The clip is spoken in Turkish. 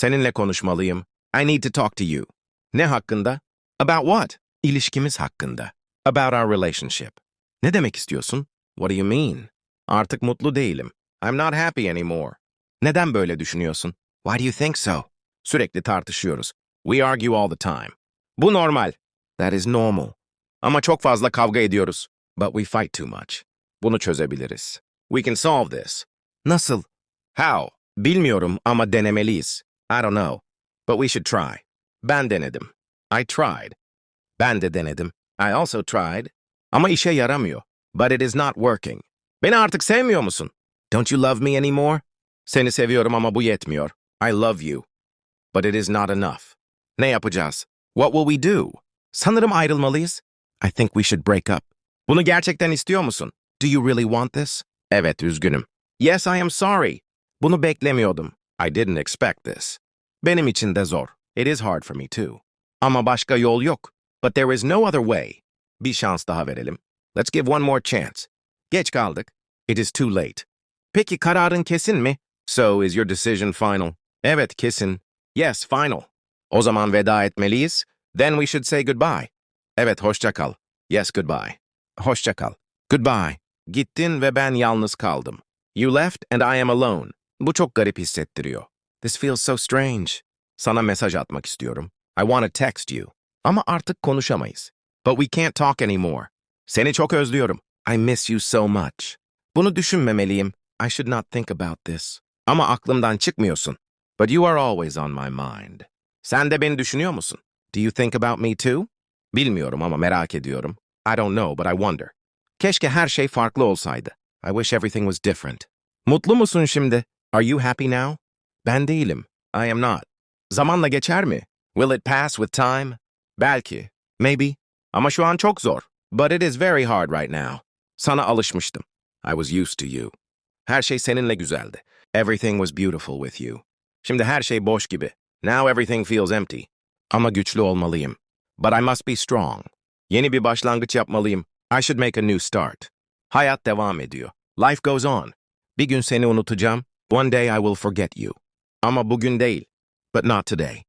Seninle konuşmalıyım. I need to talk to you. Ne hakkında? About what? İlişkimiz hakkında. About our relationship. Ne demek istiyorsun? What do you mean? Artık mutlu değilim. I'm not happy anymore. Neden böyle düşünüyorsun? Why do you think so? Sürekli tartışıyoruz. We argue all the time. Bu normal. That is normal. Ama çok fazla kavga ediyoruz. But we fight too much. Bunu çözebiliriz. We can solve this. Nasıl? How? Bilmiyorum ama denemeliyiz. I don't know. But we should try. Ben denedim. I tried. Ben de denedim. I also tried. Ama işe yaramıyor. But it is not working. Beni artık sevmiyor musun? Don't you love me anymore? Seni seviyorum ama bu yetmiyor. I love you. But it is not enough. Ne yapacağız? What will we do? Sanırım ayrılmalıyız. I think we should break up. Bunu gerçekten istiyor musun? Do you really want this? Evet, üzgünüm. Yes, I am sorry. Bunu beklemiyordum. I didn't expect this. Benim için de zor. It is hard for me too. Ama başka yol yok. But there is no other way. Bir şans daha verelim. Let's give one more chance. Geç kaldık. It is too late. Peki kararın kesin mi? So is your decision final? Evet, kesin. Yes, final. O zaman veda etmeliyiz. Then we should say goodbye. Evet, hoşça kal. Yes, goodbye. Hoşça kal. Goodbye. Gittin ve ben yalnız kaldım. You left and I am alone. Bu çok garip hissettiriyor. This feels so strange. Sana mesaj atmak istiyorum. I want to text you. Ama artık konuşamayız. But we can't talk anymore. Seni çok özlüyorum. I miss you so much. Bunu düşünmemeliyim. I should not think about this. Ama aklımdan çıkmıyorsun. But you are always on my mind. Sen de beni düşünüyor musun? Do you think about me too? Bilmiyorum ama merak ediyorum. I don't know but I wonder. Keşke her şey farklı olsaydı. I wish everything was different. Mutlu musun şimdi? Are you happy now? Ben değilim. I am not. Zamanla geçer mi? Will it pass with time? Belki. Maybe. Ama şu an çok zor. But it is very hard right now. Sana alışmıştım. I was used to you. Her şey seninle güzeldi. Everything was beautiful with you. Şimdi her şey boş gibi. Now everything feels empty. Ama güçlü olmalıyım. But I must be strong. Yeni bir başlangıç yapmalıyım. I should make a new start. Hayat devam ediyor. Life goes on. Bir gün seni unutacağım. One day I will forget you. Ama bugün değil. But not today.